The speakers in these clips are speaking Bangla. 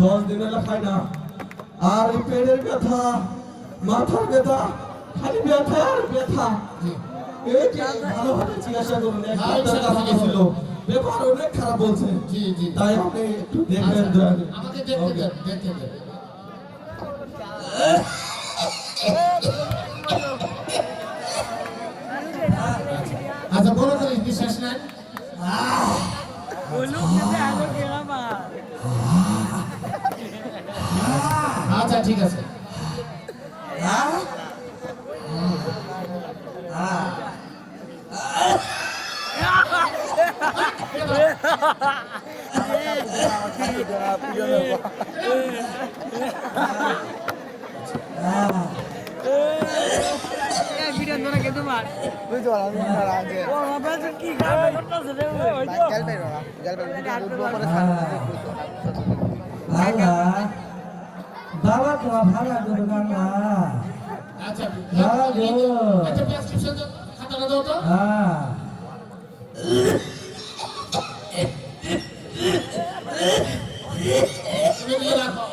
দশ দিন এলা খাই না আর পেটের ব্যথা মাথার ব্যথা খালি ব্যথা আর ব্যথা ভালোভাবে চিকিৎসা করুন ব্যাপার অনেক খারাপ বলছে তাই আপনি দেখবেন দেখতে দেখতে আচ্ছা বলো তো বিশ্বাস নেন আচ্ছা ঠিক আছে। বাবা তোমার ভালা করো না আচ্ছা ভালো আচ্ছা প্রেসক্রিপশন খাতাটা দাও তো হ্যাঁ নিয়ে রাখো।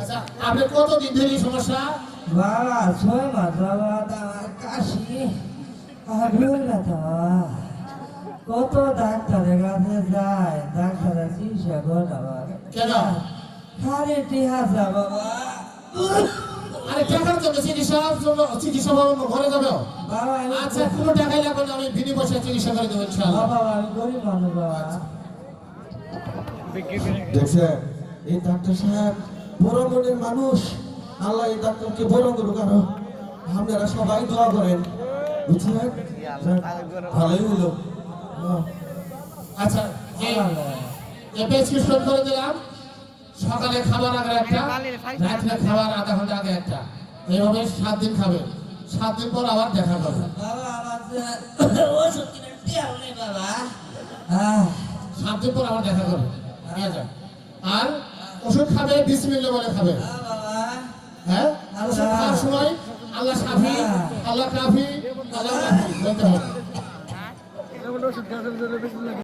আচ্ছা আপনার কতদিন ধরে এই সমস্যা? বাবা ছয় মাস বাবা আমার কাশি। আর কত ডাক্তারের কাছে যায় ডাক্তারের চিকিৎসা করে বাবা। কেন? খালি টিহাসা বাবা। আরে টাকার জন্য চিকিৎসার জন্য চিকিৎসা পাবো ঘরে যাবে? বাবা আচ্ছা কোনো টাকাই লাগবে না আমি বিনি পয়সা চিকিৎসা করে দেবো ইনশাআল্লাহ। বাবা আমি গরিব মানুষ বাবা। দেখছেন এই ডাক্তার সাহেব বড় মনের মানুষ। আল্লাহ এই ডাক্তারকে বড় করুক আরও আপনারা সবাই দোয়া করেন। বুঝছেন? ভালোই হলো। আচ্ছা প্রেসক্রিপশন করে দিলাম। সকালে খাবার আগে একটা রাত্রে খাবার আধা ঘণ্টা আগে একটা। এইভাবে সাত দিন খাবে। সাত দিন পর আবার দেখা হ্যাঁ সাত দিন পর আবার দেখা করবে। আর ওষুধ খাবে বিসমিল্লা বলে খাবে। হ্যাঁ? ওষুধ খাওয়ার সময় আল্লাহ সাফি, আল্লাহ কাফি, আল্লাহ বলতে হবে।